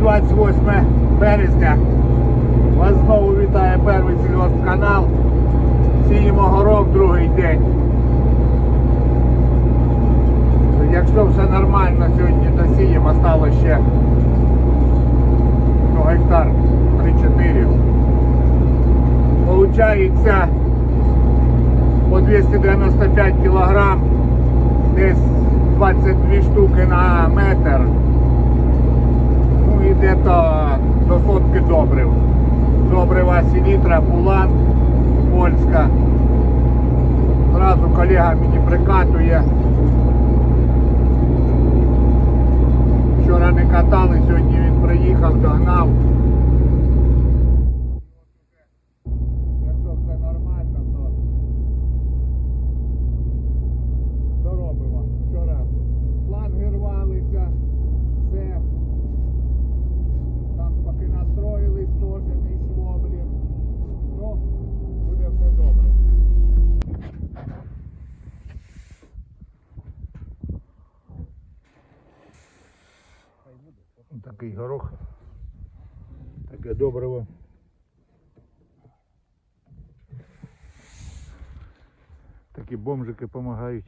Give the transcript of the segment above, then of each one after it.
28 березня. Вас знову вітає перший сільгоспканал. Сіємо горох другий день. Якщо все нормально, сьогодні досіємо, осталось ще ну, гектар 3-4. Получається по 295 кілограм, до добрив. Добрива селітра, пулан, польська. Зразу колега мені прикатує. Такий горох. Таке добриво. Такі бомжики допомагають.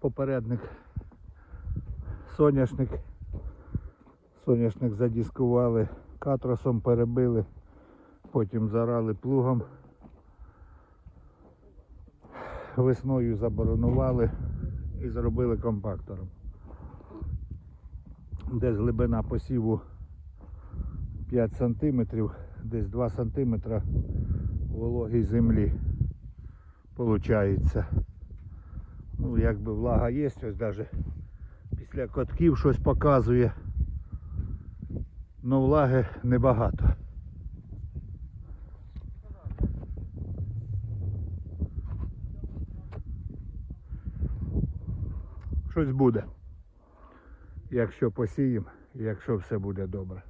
Попередник соняшник. Соняшник задіскували, катросом перебили, потім зарали плугом. Весною заборонували і зробили компактором. Десь глибина посіву 5 см, десь 2 см вологій землі получається. Ну, якби влага є, ось навіть після котків щось показує. Но влаги небагато. Щось буде. Якщо посіємо, якщо все буде добре.